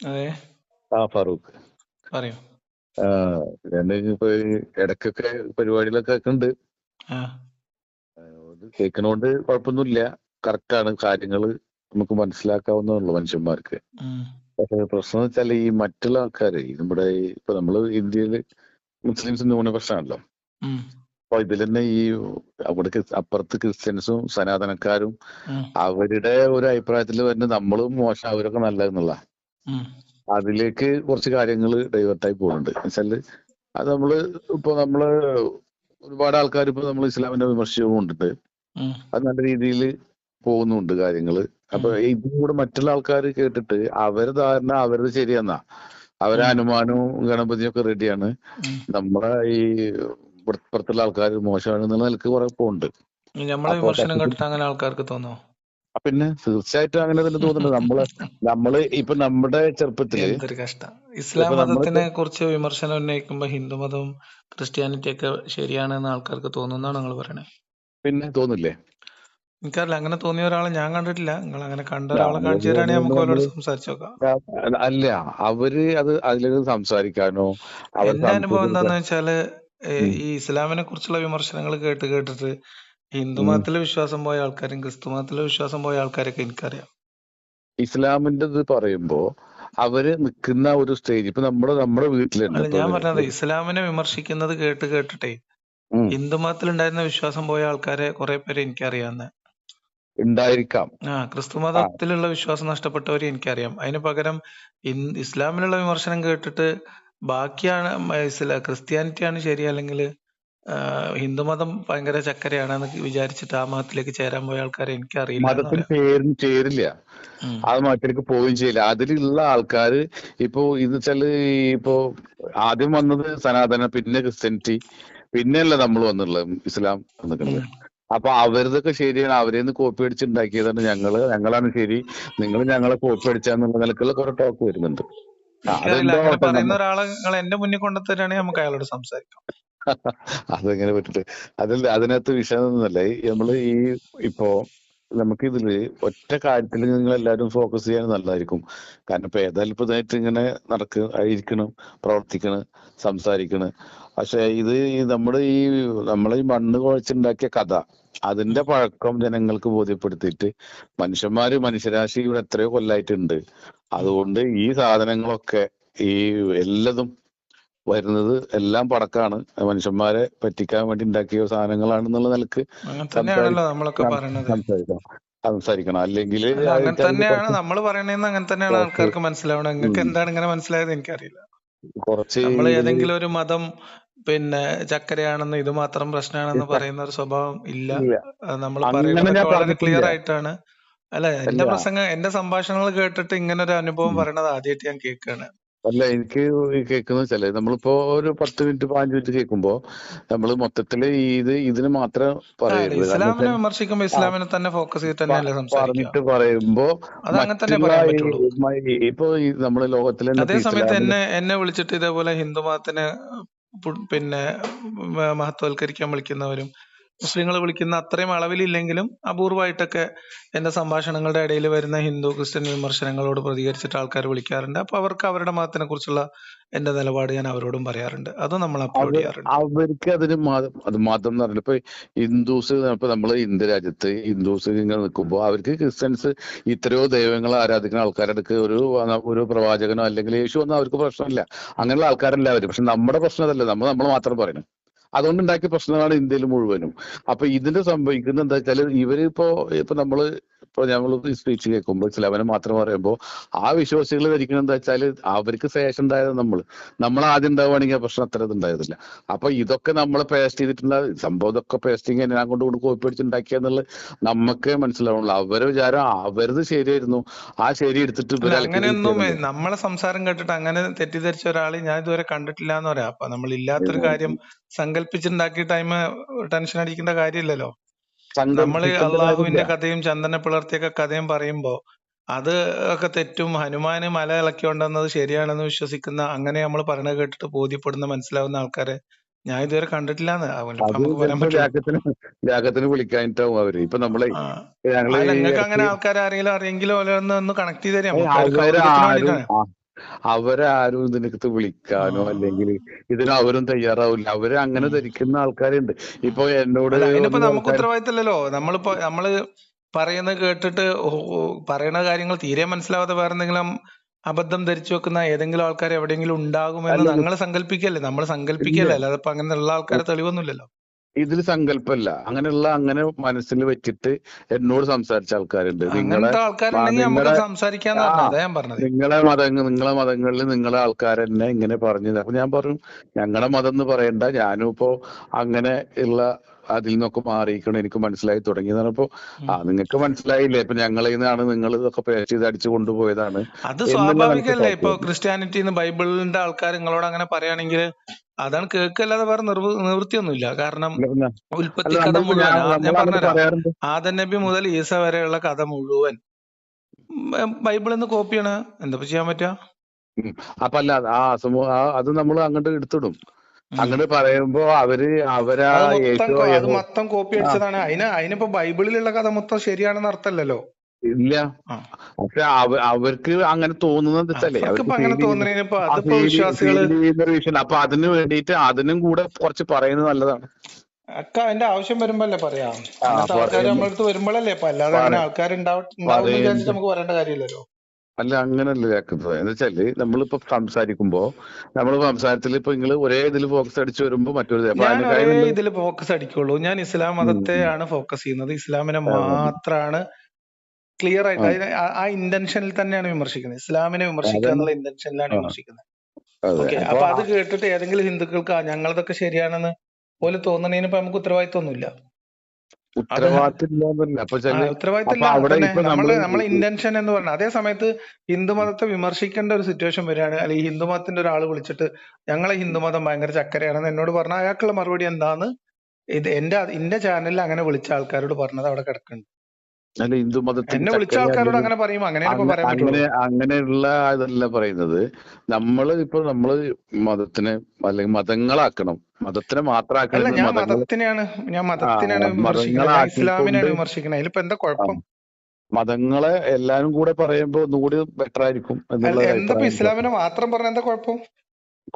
അതെ. ആ ഫാറൂഖ്. പറയൂ. ഇപ്പൊ ഈ പരിപാടികളൊക്കെ ഉണ്ട് കേൾക്കണോണ്ട് കുഴപ്പമൊന്നുമില്ല. കറക്റ്റ് ആണ് കാര്യങ്ങൾ നമുക്ക് മനസ്സിലാക്കാവുന്നേ ഉള്ളൂ മനുഷ്യന്മാർക്ക്. പക്ഷേ പ്രശ്നം എന്ന് വെച്ചാൽ ഈ മറ്റുള്ള ആൾക്കാര് നമ്മുടെ ഇപ്പൊ നമ്മൾ ഇന്ത്യയിൽ മുസ്ലിംസ് ന്യൂനപക്ഷമാണല്ലോ അപ്പൊ ഇതിൽ തന്നെ ഈ അവിടെ അപ്പുറത്ത് ക്രിസ്ത്യൻസും സനാതനക്കാരും അവരുടെ ഒരു അഭിപ്രായത്തിൽ വരുന്ന നമ്മളും മോശം അവരൊക്കെ നല്ല എന്നുള്ള അതിലേക്ക് കുറച്ച് കാര്യങ്ങൾ ഡൈവേർട്ടായി പോകുന്നുണ്ട് വെച്ചാൽ അത് നമ്മൾ ഇപ്പൊ നമ്മൾ ഒരുപാട് ആൾക്കാർ ഇപ്പൊ നമ്മൾ ഇസ്ലാമിന്റെ വിമർശനവും ഉം, അത് നല്ല രീതിയിൽ പോകുന്നുണ്ട് കാര്യങ്ങൾ. അപ്പൊ ഇതും കൂടെ മറ്റുള്ള ആൾക്കാർ കേട്ടിട്ട് അവരെ ധാരണ അവരത് ശരിയെന്നാ. അവരെ. അനുമാനവും ഗണപതിയും ഒക്കെ റെഡിയാണ്. നമ്മളെ ഈ ഇപ്പുറത്തുള്ള ആൾക്കാർ മോശമാണ് എന്നുള്ള നിലയ്ക്ക് കുറെ പോണ്ട് നമ്മളെ വിമർശനം കേട്ടിട്ട് അങ്ങനെ ആൾക്കാർക്ക് തോന്നോ? പിന്നെ തീർച്ചയായിട്ടും അങ്ങനെ തന്നെ തോന്നുന്നുണ്ട്. നമ്മൾ നമ്മൾ ഇപ്പൊ നമ്മുടെ ചെറുപ്പത്തിൽ ഇസ്ലാം മതത്തിനെ കുറിച്ച് വിമർശനം ഉന്നയിക്കുമ്പോ ഹിന്ദു മതവും ക്രിസ്ത്യാനിറ്റി ഒക്കെ ശരിയാണെന്ന് ആൾക്കാർക്ക് തോന്നുന്നാണ് നിങ്ങൾ പറയണേ? പിന്നെ തോന്നില്ലേ? എനിക്കറിയില്ല. അങ്ങനെ തോന്നിയ ഒരാളെ ഞാൻ കണ്ടിട്ടില്ല. നിങ്ങൾ അങ്ങനെ കണ്ട ഒരാളെ കാണിച്ചു തരാണെങ്കിൽ നമുക്ക് അവരോട് നമ്മൾ സംസാരിച്ചു നോക്കാം. അല്ല അവർ അത് അതിലേക്ക് സംസാരിക്കാനോ എന്റെ അനുഭവം എന്താന്ന് വെച്ചാൽ. ഈ ഇസ്ലാമിനെ കുറിച്ചുള്ള വിമർശനങ്ങൾ കേട്ട് കേട്ടിട്ട് ഹിന്ദു മതത്തിലെ വിശ്വാസം പോയ ആൾക്കാരും ക്രിസ്തു മതത്തിലെ വിശ്വാസം പോയ ആൾക്കാരൊക്കെ എനിക്കറിയാം. ഇസ്ലാമിന്റെ ഇത് പറയുമ്പോ അവർ നിൽക്കുന്ന ഒരു സ്റ്റേജ് ഇപ്പൊ നമ്മുടെ നമ്മുടെ വീട്ടിലുണ്ട് ഞാൻ പറഞ്ഞത് ഇസ്ലാമിനെ വിമർശിക്കുന്നത് കേട്ട് കേട്ടിട്ടേ. ഹിന്ദു മതത്തിൽ ഉണ്ടായിരുന്ന വിശ്വാസം പോയ ആൾക്കാരെ കുറെ പേര് എനിക്കറിയാവുന്ന. ഉണ്ടായിരിക്കാം. ആ ക്രിസ്തു മതത്തിലുള്ള വിശ്വാസം നഷ്ടപ്പെട്ടവരെ എനിക്കറിയാം. അതിന് പകരം ഇസ്ലാമിലുള്ള വിമർശനം കേട്ടിട്ട് ബാക്കിയാണ് ഇസ്ലാ ക്രിസ്ത്യാനിറ്റിയാണ് ശരി അല്ലെങ്കിൽ ഹിന്ദുമതം ഭയങ്കര ചക്കരയാണെന്ന് വിചാരിച്ചിട്ട് ആ മതത്തിലേക്ക് ചേരാൻ പോയ ആൾക്കാരെ എനിക്കറിയില്ല മതത്തിന്. ചേരും ചേരില്ല. ആ മതത്തിലേക്ക് പോവുകയും ചെയ്യില്ല. അതിലുള്ള ആൾക്കാർ ഇപ്പോ ഇത് വെച്ചാൽ ഇപ്പോ ആദ്യം വന്നത് സനാതന പിന്നെ ക്രിസ്ത്യാനിറ്റി പിന്നെയല്ല നമ്മൾ വന്നുള്ളത് ഇസ്ലാം വന്നിട്ടുള്ളത്. അപ്പൊ അവരതൊക്കെ ശരിയാണ്. അവരെ നിന്ന് കോപ്പി അടിച്ചുണ്ടാക്കിയതാണ് ഞങ്ങൾ. ഞങ്ങളാണ് ശരി. നിങ്ങൾ ഞങ്ങളെ കോപ്പി അടിച്ചാന്നുള്ള നിലക്കുള്ള കുറെ ടോക്ക് വരുന്നുണ്ട്. അങ്ങനെ പറയുന്ന ഒരാളെ നിങ്ങൾ എന്റെ മുന്നിൽ കൊണ്ടുത്തരാണെങ്കിൽ നമുക്ക് അയാളോട് സംസാരിക്കാം. അതെങ്ങനെ പറ്റിട്ട് അതല്ല അതിനകത്ത് വിഷയം ഒന്നുമല്ല ഈ നമ്മൾ ഈ ഇപ്പോ നമുക്ക് ഇതിൽ ഒറ്റ കാര്യത്തിൽ നിങ്ങൾ എല്ലാവരും ഫോക്കസ് ചെയ്യാൻ നല്ലതായിരിക്കും. കാരണം ഇപ്പൊ ഏതായാലും ഇതായിട്ട് ഇങ്ങനെ നടക്ക ഇരിക്കണം പ്രവർത്തിക്കണം സംസാരിക്കണം. പക്ഷെ ഇത് നമ്മുടെ ഈ നമ്മളെ ഈ മണ്ണ് കുഴച്ചുണ്ടാക്കിയ കഥ അതിന്റെ പഴക്കം ജനങ്ങൾക്ക് ബോധ്യപ്പെടുത്തിയിട്ട് മനുഷ്യന്മാര് മനുഷ്യരാശി ഇവിടെ എത്രയോ കൊല്ലായിട്ടുണ്ട്. അതുകൊണ്ട് ഈ സാധനങ്ങളൊക്കെ ഈ എല്ലതും വരുന്നത് എല്ലാം പടക്കാണ്. മനുഷ്യന്മാരെ പറ്റിക്കാൻ വേണ്ടി ഉണ്ടാക്കിയ സാധനങ്ങളാണെന്നുള്ള നിലയ്ക്ക് സംസാരിക്കണം. അല്ലെങ്കിൽ അല്ല, അങ്ങനെ തന്നെയാണ് നമ്മൾ പറയണെന്ന് അങ്ങനെ തന്നെയാണ് ആൾക്കാർക്ക് മനസ്സിലാവണം നിങ്ങൾക്ക് എന്താണ് ഇങ്ങനെ മനസ്സിലായത് എനിക്കറിയില്ല. കുറച്ച് നമ്മൾ ഏതെങ്കിലും ഒരു മതം പിന്നെ ചക്കരയാണെന്ന് ഇത് മാത്രം പ്രശ്നമാണെന്ന് പറയുന്ന ഒരു സ്വഭാവം ഇല്ല. നമ്മൾ പറയുന്നത് വളരെ ക്ലിയർ ആയിട്ടാണ്. അല്ല എന്റെ പ്രസംഗം എന്റെ സംഭാഷണങ്ങൾ കേട്ടിട്ട് ഇങ്ങനെ ഒരു അനുഭവം. പറയണത് ആദ്യമായിട്ട് ഞാൻ കേൾക്കുകയാണ് അല്ല എനിക്ക് കേൾക്കുന്ന വെച്ചാൽ നമ്മളിപ്പോ ഒരു പത്ത് മിനിറ്റ് പതിനഞ്ച് മിനിറ്റ് കേൾക്കുമ്പോ നമ്മൾ മൊത്തത്തിൽ ഈ ഇത് ഇതിന് മാത്രം പറയരുത് ഇസ്ലാമിനെ വിമർശിക്കുമ്പോ ഇസ്ലാമിനെ തന്നെ ഫോക്കസ് ചെയ്ത് തന്നെയല്ലേ പറഞ്ഞിട്ട് പറയുമ്പോ ഇപ്പൊ ഈ നമ്മുടെ ലോകത്തിൽ അതേ സമയത്ത് എന്നെ എന്നെ വിളിച്ചിട്ട് ഇതേപോലെ ഹിന്ദു മതത്തിനെ പിന്നെ മഹത്വവൽക്കരിക്കാൻ വിളിക്കുന്നവരും മുസ്ലിങ്ങൾ വിളിക്കുന്ന അത്രയും അളവിലില്ലെങ്കിലും അപൂർവമായിട്ടൊക്കെ എന്റെ സംഭാഷണങ്ങളുടെ ഇടയിൽ വരുന്ന ഹിന്ദു ക്രിസ്ത്യൻ വിമർശനങ്ങളോട് പ്രതികരിച്ചിട്ട് ആൾക്കാർ വിളിക്കാറുണ്ട്. അപ്പൊ അവർക്ക് അവരുടെ മതത്തിനെ കുറിച്ചുള്ള എന്റെ നിലപാട് ഞാൻ അവരോടും പറയാറുണ്ട്. അത് നമ്മൾ അപ്ലോഡ് ചെയ്യാറുണ്ട്. അവർക്ക് അതിന് അത് മതം എന്ന് പറഞ്ഞാൽ ഇപ്പൊ ഹിന്ദുസ് ഇപ്പൊ നമ്മൾ ഇന്ത്യ രാജ്യത്ത് ഹിന്ദുസ് ഇങ്ങനെ നിൽക്കുമ്പോ അവർക്ക് ക്രിസ്ത്യൻസ് ഇത്രയോ ദൈവങ്ങൾ ആരാധിക്കുന്ന ആൾക്കാരുടെ ഒരു ഒരു പ്രവാചകനോ അല്ലെങ്കിൽ യേശു ഒന്നും അവർക്ക് പ്രശ്നമില്ല. അങ്ങനെയുള്ള ആൾക്കാരല്ല അവർ. പക്ഷെ നമ്മുടെ പ്രശ്നം അതല്ല. നമ്മൾ നമ്മൾ മാത്രം പറയണം അതുകൊണ്ട് പ്രശ്നങ്ങളാണ് ഇന്ത്യയിൽ മുഴുവനും. അപ്പൊ ഇതിന്റെ സംഭവിക്കുന്നത് എന്താ വെച്ചാൽ ഇവരിപ്പോ ഇപ്പോ നമ്മൾ ഇപ്പൊ നമ്മൾ സ്പീച്ച് കേൾക്കുമ്പോൾ ചിലവനെ മാത്രം പറയുമ്പോൾ ആ വിശ്വാസികൾ ധരിക്കുന്നത് എന്താ വെച്ചാൽ അവർക്ക് ശേഷം ഉണ്ടായത് നമ്മൾ നമ്മൾ ആദ്യം ഉണ്ടാവുകയാണെങ്കിൽ ആ പ്രശ്നം അത്ര ഇതുണ്ടായതില്ല അപ്പൊ ഇതൊക്കെ നമ്മൾ പേസ്റ്റ് ചെയ്തിട്ടുള്ള സംഭവം ഇതൊക്കെ പേസ്റ്റിങ് ഞാൻ കൊണ്ട് കൊണ്ട് കോപ്പി അടിച്ചുണ്ടാക്കിയെന്നുള്ളത് നമുക്കേ മനസ്സിലാവുള്ളൂ. അവരെ വിചാരം അവരത് ശരിയായിരുന്നു. ആ ശരി എടുത്തിട്ട് അങ്ങനെയൊന്നും നമ്മളെ സംസാരം കേട്ടിട്ട് അങ്ങനെ തെറ്റിദ്ധരിച്ച ഒരാളെ ഞാൻ ഇതുവരെ കണ്ടിട്ടില്ല എന്ന് പറയാം. അപ്പൊ നമ്മൾ ഇല്ലാത്തൊരു കാര്യം സങ്കല്പിച്ചുണ്ടാക്കി ടൈം ടെൻഷൻ അടിക്കേണ്ട കാര്യമില്ലല്ലോ. നമ്മൾ അള്ളാഹുവിന്റെ കഥയും ചന്ദന പിളർത്തിയൊക്കെ കഥയും പറയുമ്പോ അത് ഒക്കെ തെറ്റും. ഹനുമാന് മല ഇളക്കി കൊണ്ടുവന്നത് ശരിയാണെന്ന് വിശ്വസിക്കുന്ന അങ്ങനെ നമ്മൾ പറയണത് കേട്ടിട്ട് ബോധ്യപ്പെടുന്ന മനസ്സിലാവുന്ന ആൾക്കാരെ ഞാൻ ഇതുവരെ കണ്ടിട്ടില്ലാന്ന്. ലാക്കത്തിന് വിളിക്കാനിട്ടാവും അവർ. ഇപ്പൊ നമ്മളെ ഞങ്ങൾക്ക് അങ്ങനെ ആൾക്കാരെ ആരെങ്കിലും അറിയെങ്കിലും ഒന്ന് കണക്ട് ചെയ്ത് തരാം. അവരാരും ഇതിനകത്ത് വിളിക്കാനോ അല്ലെങ്കിൽ ഇതിന് അവരും തയ്യാറാവില്ല. അവർ അങ്ങനെ. ധരിക്കുന്ന ആൾക്കാരുണ്ട്. ഇപ്പൊ എന്നോട് നമുക്ക് ഉത്തരവാദിത്തല്ലോ നമ്മളിപ്പോ നമ്മൾ പറയുന്നത് കേട്ടിട്ട് പറയണ കാര്യങ്ങൾ തീരെ മനസ്സിലാവാതെ വേറെ എന്തെങ്കിലും അബദ്ധം ധരിച്ചു വെക്കുന്ന ഏതെങ്കിലും ആൾക്കാർ എവിടെയെങ്കിലും ഉണ്ടാകുമെന്ന് ഞങ്ങൾ സങ്കല്പിക്കല്ലേ നമ്മൾ സങ്കല്പിക്കല്ലേ അല്ലാതെ ഇപ്പൊ അങ്ങനെയുള്ള ആൾക്കാരെ തെളിവൊന്നുമില്ലല്ലോ. ഇതിൽ സങ്കല്പല്ല അങ്ങനെയുള്ള അങ്ങനെ മനസ്സിൽ വെച്ചിട്ട് എന്നോട് സംസാരിച്ച ആൾക്കാരുണ്ട്. നിങ്ങളെ നിങ്ങളെ മതങ്ങൾ നിങ്ങളെ മതങ്ങളിൽ നിങ്ങളെ ആൾക്കാരെന്നെ ഇങ്ങനെ പറഞ്ഞു അപ്പൊ ഞാൻ പറഞ്ഞു ഞങ്ങളുടെ മതം എന്ന് പറയണ്ട. ഞാനും ഇപ്പോ അങ്ങനെ ഉള്ള അതിൽ നിന്നൊക്കെ മാറിയിരിക്കണം എനിക്ക് മനസ്സിലായി തുടങ്ങി പറഞ്ഞപ്പോ ആ നിങ്ങൾക്ക് മനസ്സിലായില്ലേ? ഇപ്പൊ ഞങ്ങളിൽ നിന്നാണ് നിങ്ങൾ ഇതൊക്കെ പേസ്റ്റ് ചെയ്ത് അടിച്ചു കൊണ്ടുപോയതാണ്. അത് സ്വാഭാവികല്ലേ ഇപ്പൊ ക്രിസ്ത്യാനിറ്റി ബൈബിളിന്റെ ആൾക്കാർ നിങ്ങളോട് അങ്ങനെ പറയുകയാണെങ്കിൽ അതാണ് കേൾക്കല്ലാതെ വേറെ നിർവ നിവൃത്തിയൊന്നുമില്ല. കാരണം ഉൽപ്പത്തി കഥ മുഴുവൻ ഞാൻ ആ- ഞാൻ പറഞ്ഞുതരാം. പറയാറുണ്ട്. നബി മുതൽ ഈസ വരെയുള്ള കഥ മുഴുവൻ. ബൈബിളിൽ നിന്ന് കോപ്പിയാണ് എന്താ ചെയ്യാൻ പറ്റുക? അപ്പല്ല അപ്പൊ അല്ല ആ സമൂഹ അത് നമ്മൾ അങ്ങോട്ട് എടുത്തിടും. ഉം. അങ്ങോട്ട് പറയുമ്പോ അവർ അവരാ അത് മൊത്തം കോപ്പി അടിച്ചതാണ്. അതിന് അതിനിപ്പോ ബൈബിളിലുള്ള കഥ മൊത്തം ശരിയാണെന്ന് അർത്ഥമല്ലല്ലോ ഇല്ല. പക്ഷെ അവ അവർക്ക് അങ്ങനെ തോന്നുന്നത് വെച്ചല്ലേ. അങ്ങനെ അപ്പൊ അതിന് വേണ്ടിയിട്ട് അതിനും കൂടെ കുറച്ച് പറയുന്നത് നല്ലതാണ്. അക്ക അതിന്റെ ആവശ്യം വരുമ്പല്ലേ പറയാ. ആൾക്കാർ നമ്മളടുത്ത് നമ്മുടെ അടുത്ത് വരുമ്പോഴല്ലേ അപ്പൊ അല്ലാതെ അങ്ങനെ ആൾക്കാർ ഉണ്ടാവും ഉണ്ടാവും എന്ന് വിചാരിച്ചിട്ട് പറയുമ്പോ നമുക്ക് പറയേണ്ട കാര്യമില്ലല്ലോ. അല്ല അങ്ങനല്ല കേൾക്കുന്നത് എന്ന് വെച്ചാൽ നമ്മളിപ്പോ സംസാരിക്കുമ്പോ നമ്മൾ സംസാരത്തിൽ ഇപ്പൊ നിങ്ങൾ ഒരേ ഇതിൽ ഫോക്കസ് അടിച്ചു വരുമ്പോ മറ്റൊരു ഇതിൽ ഞാൻ ഒരേ അതിനേക്കാൾ ഇതിൽ ഫോക്കസ് അടിക്കുള്ളൂ. ഞാൻ ഇസ്ലാം. മതത്തെയാണ് ഫോക്കസ് ചെയ്യുന്നത്. ഇസ്ലാമിനെ മാത്രാണ് ക്ലിയർ ആയിട്ട് ആ, ഇന്റൻഷനിൽ തന്നെയാണ് വിമർശിക്കുന്നത്. ഇസ്ലാമിനെ വിമർശിക്കുക എന്നുള്ള ഇന്റൻഷനിലാണ് വിമർശിക്കുന്നത്. ഓക്കെ അപ്പൊ അത് കേട്ടിട്ട് ഏതെങ്കിലും ഹിന്ദുക്കൾക്ക് ഞങ്ങളതൊക്കെ ശരിയാണെന്ന് പോലെ തോന്നണേനിപ്പോ ഇപ്പൊ നമുക്ക് ഉത്തരവാദിത്വമൊന്നുമില്ല. അത് ഉത്തരവാദിത്തം നമ്മൾ നമ്മളെ ഇന്റൻഷൻ എന്ന് പറഞ്ഞ അതേ സമയത്ത് ഹിന്ദുമതത്തെ വിമർശിക്കേണ്ട ഒരു സിറ്റുവേഷൻ വരികയാണ്. അല്ലെങ്കിൽ ഹിന്ദുമതത്തിന്റെ ഒരാൾ വിളിച്ചിട്ട് ഞങ്ങളെ ഹിന്ദുമതം ഭയങ്കര ചക്കരയാണെന്ന് എന്നോട് പറഞ്ഞ അയാൾക്കുള്ള മറുപടി എന്താന്ന്? ഇത് എന്റെ എന്റെ ചാനലിൽ അങ്ങനെ വിളിച്ച ആൾക്കാരോട് പറഞ്ഞത് അവിടെ കിടക്കുന്നുണ്ട്. അല്ല ഹിന്ദു മതത്തിന്റെ അങ്ങനെ അങ്ങനെയുള്ള ഇതല്ല പറയുന്നത്. നമ്മൾ ഇപ്പൊ നമ്മൾ മതത്തിനെ അല്ലെങ്കിൽ മതങ്ങളാക്കണം. മതത്തിനെ മാത്രമാക്കണം ഞാൻ മതത്തിനെയാണ് ഞാൻ മതത്തിനാണ് വിമർശിക്കുന്നത് അതിലിപ്പോ എന്താ കുഴപ്പം? മതങ്ങളെ എല്ലാരും കൂടെ പറയുമ്പോ ഒന്നുകൂടി ബെറ്റർ ആയിരിക്കും ഇസ്ലാമിനെ മാത്രം പറഞ്ഞ എന്താ കുഴപ്പം?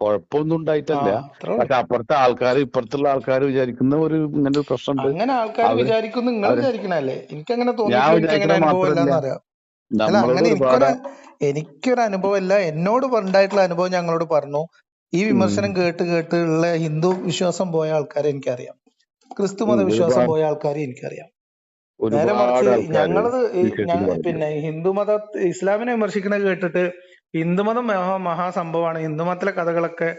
കുഴപ്പമൊന്നും ഉണ്ടായിട്ടല്ല പക്ഷെ അപ്പുറത്തെ ആൾക്കാർ ഇപ്പുറത്തുള്ള ആൾക്കാർ വിചാരിക്കുന്ന ഒരു ഇങ്ങനെ ഒരു പ്രശ്നമുണ്ട്. അങ്ങനെ ആൾക്കാർ വിചാരിക്കുന്നു നിങ്ങൾ വിചാരിക്കണല്ലേ എനിക്ക് അങ്ങനെ എനിക്കൊരു അനുഭവമല്ല എന്നോട് ഉണ്ടായിട്ടുള്ള അനുഭവം ഞങ്ങളോട് പറഞ്ഞു. ഈ വിമർശനം കേട്ട് കേട്ട് ഉള്ള ഹിന്ദു വിശ്വാസം പോയ ആൾക്കാരെ എനിക്കറിയാം. ക്രിസ്തു മത വിശ്വാസം പോയ ആൾക്കാരെ എനിക്കറിയാം. നേരെ മറിച്ച് ഞങ്ങളത് പിന്നെ ഹിന്ദു മത ഇസ്ലാമിനെ വിമർശിക്കുന്നത് കേട്ടിട്ട് ഹിന്ദുമതം മഹാ മഹാസംഭവമാണ്. ഹിന്ദുമതത്തിലെ കഥകളൊക്കെ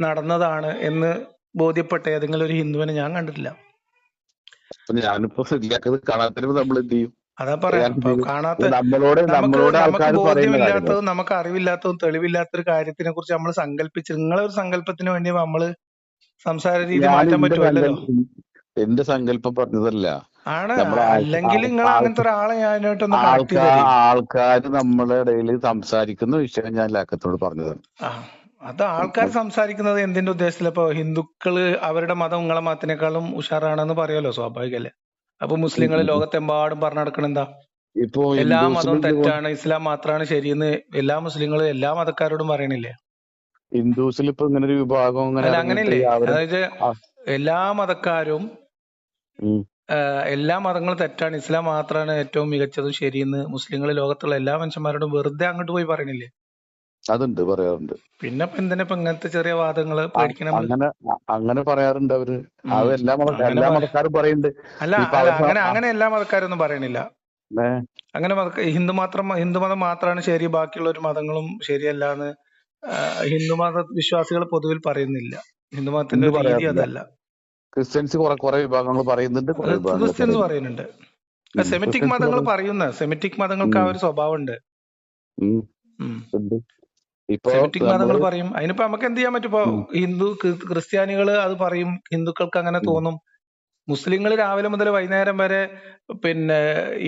നടന്നതാണ് എന്ന് ബോധ്യപ്പെട്ട ഏതെങ്കിലും ഒരു ഹിന്ദുവിനെ ഞാൻ കണ്ടിട്ടില്ല. ഞാനിപ്പോ നമ്മൾ എന്ത് ചെയ്യും? അതാ പറയാം. കാണാത്ത നമ്മളോട് ആൾക്കാർ ബോധ്യമില്ലാത്തതും നമുക്ക് അറിവില്ലാത്തതും തെളിവില്ലാത്തൊരു കാര്യത്തിനെ കുറിച്ച് നമ്മൾ സങ്കല്പിച്ച് നിങ്ങളെ ഒരു സങ്കല്പത്തിന് വേണ്ടി നമ്മൾ സംസാര രീതി മാറ്റാൻ പറ്റുമല്ലോ. പറ്റുമോ എന്റെ സങ്കല്പം പറഞ്ഞതല്ല. ആണ് നമ്മളെ അല്ലെങ്കിൽ നിങ്ങൾ അങ്ങനത്തെ ഒരാളെ ഞാനായിട്ടൊന്ന് കണക്ട് ആൾക്കാർ ഇടയിൽ സംസാരിക്കുന്ന വിഷയം ഞാൻ ലാക്കത്തോട് പറഞ്ഞതാണ്. അത് ആൾക്കാർ സംസാരിക്കുന്നത് എന്തിന്റെ ഉദ്ദേശത്തിൽ ഇപ്പൊ ഹിന്ദുക്കൾ അവരുടെ മതം നിങ്ങളെ മതത്തിനേക്കാളും ഉഷാറാണെന്ന് പറയുമല്ലോ സ്വാഭാവികല്ലേ? അപ്പൊ മുസ്ലിങ്ങൾ ലോകത്തെമ്പാടും പറഞ്ഞു നടക്കണ എന്താ? ഇപ്പോ എല്ലാ മതവും തെറ്റാണ് ഇസ്ലാം മാത്രമാണ് ശരിയെന്ന് എല്ലാ മുസ്ലിങ്ങളും എല്ലാ മതക്കാരോടും പറയണില്ലേ? ഹിന്ദുസിൽ ഇപ്പൊ ഇങ്ങനെ ഒരു വിഭാഗം അങ്ങനെയല്ലേ? അതായത് എല്ലാ മതക്കാരും എല്ലാ മതങ്ങളും തെറ്റാണ്. ഇസ്ലാം മാത്രമാണ് ഏറ്റവും മികച്ചതും ശരിയെന്ന് മുസ്ലിങ്ങൾ ലോകത്തുള്ള എല്ലാ മനുഷ്യന്മാരോടും വെറുതെ അങ്ങോട്ട് പോയി പറയണില്ലേ? അതുണ്ട് പറയാറുണ്ട്. പിന്നെ എന്തിനാ ഇപ്പൊ ഇങ്ങനത്തെ ചെറിയ വാദങ്ങൾ പഠിക്കണം പേടിക്കണം അങ്ങനെ അങ്ങനെ പറയാറുണ്ട് അവർ. അത്. എല്ലാ എല്ലാ മതക്കാരും പറയുന്നുണ്ട് അല്ല അങ്ങനെ അങ്ങനെ എല്ലാ മതക്കാരൊന്നും പറയണില്ല. അങ്ങനെ ഹിന്ദു മാത്രം ഹിന്ദു മതം മാത്രമാണ് ശരി ബാക്കിയുള്ള ഒരു മതങ്ങളും ശരിയല്ല എന്ന് ഹിന്ദു മത വിശ്വാസികൾ പൊതുവിൽ പറയുന്നില്ല. ഹിന്ദു മതത്തിന്റെ രീതി അതല്ല. ക്രിസ്ത്യൻസ് കുറെ കുറെ വിഭാഗങ്ങൾ പറയുന്നുണ്ട് ക്രിസ്ത്യൻസ് പറയുന്നുണ്ട്. സെമിറ്റിക് മതങ്ങൾ പറയുന്ന സെമിറ്റിക് മതങ്ങൾക്ക് ആ ഒരു സ്വഭാവം ഉണ്ട്. ഇപ്പൊ സെമിറ്റിക് മതങ്ങൾ പറയും. അതിനിപ്പോ നമുക്ക് എന്ത് ചെയ്യാൻ പറ്റും? ഇപ്പൊ ഹിന്ദു ക്രിസ്ത്യാനികൾ അത് പറയും. ഹിന്ദുക്കൾക്ക് അങ്ങനെ തോന്നും. മുസ്ലിങ്ങൾ രാവിലെ മുതൽ വൈകുന്നേരം വരെ പിന്നെ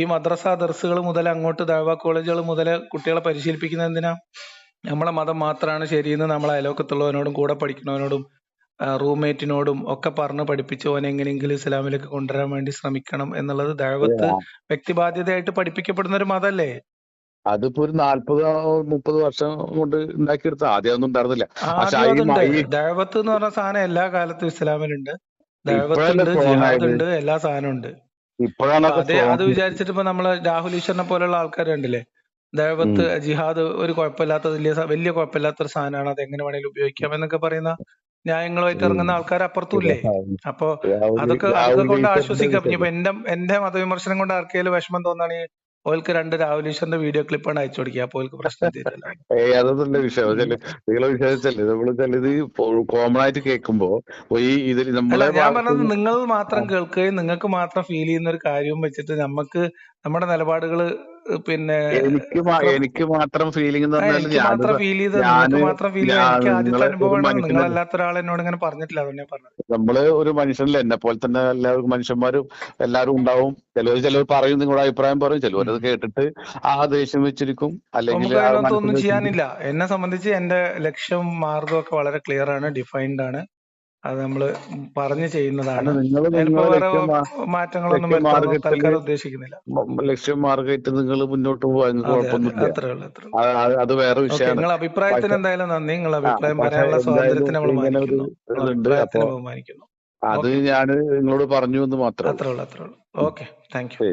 ഈ മദ്രസ ദർസുകൾ മുതൽ അങ്ങോട്ട് ദഴവ കോളേജുകൾ മുതൽ കുട്ടികളെ പരിശീലിപ്പിക്കുന്നത് എന്തിനാ? നമ്മളെ മതം മാത്രമാണ് ശരിയെന്ന് നമ്മളെ അയലോക്കത്തുള്ളവനോടും കൂടെ പഠിക്കുന്നവനോടും റൂംമേറ്റിനോടും ഒക്കെ പറഞ്ഞ് പഠിപ്പിച്ച് ഓനെ എങ്ങനെയെങ്കിലും ഇസ്ലാമിലേക്ക് കൊണ്ടുവരാൻ വേണ്ടി ശ്രമിക്കണം എന്നുള്ളത് ദഅവത്ത് വ്യക്തിബാധ്യതയായിട്ട് പഠിപ്പിക്കപ്പെടുന്ന ഒരു മതല്ലേ? അതിപ്പോ ഒരു നാല്പത് മുപ്പത് വർഷം കൊണ്ട് ഉണ്ടാക്കിയെടുത്ത ആദ്യം ഒന്നും ഉണ്ടായിരുന്നില്ല. ദഴവത്ത് എന്ന് പറഞ്ഞ സാധനം എല്ലാ കാലത്തും ഇസ്ലാമിലുണ്ട്. ഉണ്ട് എല്ലാ സാധനവും ഉണ്ട് ഇപ്പോഴാണ് അത് അതേ വിചാരിച്ചിട്ട് ഇപ്പൊ നമ്മൾ രാഹുൽ ഈശ്വറിനെ പോലുള്ള ആൾക്കാരുണ്ടല്ലേ? ദൈവത്ത് ജിഹാദ് ഒരു കുഴപ്പമില്ലാത്ത വലിയ വലിയ കുഴപ്പമില്ലാത്ത ഒരു സാധനമാണ്. അത് എങ്ങനെ വേണേലും ഉപയോഗിക്കാം എന്നൊക്കെ പറയുന്ന ന്യായങ്ങളുമായിട്ട് ഇറങ്ങുന്ന ആൾക്കാർ അപ്പുറത്തും ഇല്ലേ അപ്പൊ അതൊക്കെ അതൊക്കെ കൊണ്ട് ആശ്വസിക്കാം. ഇപ്പൊ എന്റെ എന്റെ മതവിമർശനം കൊണ്ട് ആർക്കെങ്കിലും വിഷമം തോന്നുകയാണെങ്കിൽ ഓൽക്ക് രണ്ട് രാഹുൽ ഈശ്വറിന്റെ വീഡിയോ ക്ലിപ്പാണ് അയച്ചു കൊടുക്കുക. അപ്പൊ ഓൽക്ക് പ്രശ്നം ഏയ് വിഷയം നിങ്ങളെ ഇത് കോമൺ ആയിട്ട് കേൾക്കുമ്പോ ഇപ്പൊ ഈ ഇതിൽ അല്ല നമ്മളെ ഞാൻ പറഞ്ഞത് നിങ്ങൾ മാത്രം കേൾക്കുകയും നിങ്ങൾക്ക് മാത്രം ഫീൽ ചെയ്യുന്ന ഒരു കാര്യവും വെച്ചിട്ട് നമുക്ക് നമ്മുടെ നിലപാടുകൾ പിന്നെ എനിക്ക് എനിക്ക് മാത്രം ഫീലിംഗ് എനിക്ക് മാത്രം ഫീൽ ചെയ്തത് നിങ്ങൾക്ക് മാത്രം ഫീൽ ചെയ്ത് എനിക്ക് ആദ്യത്തെ അനുഭവമാണ്. നിങ്ങളല്ലാത്ത ഒരാൾ എന്നോട് ഇങ്ങനെ പറഞ്ഞിട്ടില്ല അതുകൊണ്ട് ഞാൻ പറഞ്ഞത്. നമ്മൾ ഒരു മനുഷ്യനല്ല? എന്നെ പോലെ തന്നെ എല്ലാവർക്കും മനുഷ്യന്മാരും എല്ലാവരും ഉണ്ടാവും. ചിലവർ ചിലവർ പറയും നിങ്ങളുടെ അഭിപ്രായം പറയും. ചിലവർ അത് കേട്ടിട്ട് ആ ദേഷ്യം വെച്ചിരിക്കും. അല്ലെങ്കിൽ നമുക്ക് ആ അതിനകത്ത് ഒന്നും ചെയ്യാനില്ല. എന്നെ സംബന്ധിച്ച് എന്റെ ലക്ഷ്യം മാർഗവും ഒക്കെ വളരെ ക്ലിയർ ആണ് ഡിഫൈൻഡ് ആണ്. അത് നമ്മൾ പറഞ്ഞു ചെയ്യുന്നതാണ്. നിങ്ങൾ മാറ്റങ്ങളൊന്നും തൽക്കാലം ഉദ്ദേശിക്കുന്നില്ല. ലക്ഷ്യം മാർഗമായിട്ട് നിങ്ങൾ മുന്നോട്ട് പോകാൻ കുഴപ്പമൊന്നുമില്ല. അത് വേറെ വിഷയമാണ്. നിങ്ങളെ അഭിപ്രായത്തിന് എന്തായാലും നന്ദി. നിങ്ങളെ ആ, അഭിപ്രായം പറയാനുള്ള സ്വാതന്ത്ര്യത്തിന് നമ്മൾ ബഹുമാനിക്കുന്നു അത് ഞാൻ നിങ്ങളോട് പറഞ്ഞു എന്ന് മാത്രം അത്രേ ഉള്ളൂ അത്രേ ഉള്ളൂ. Okay thank you.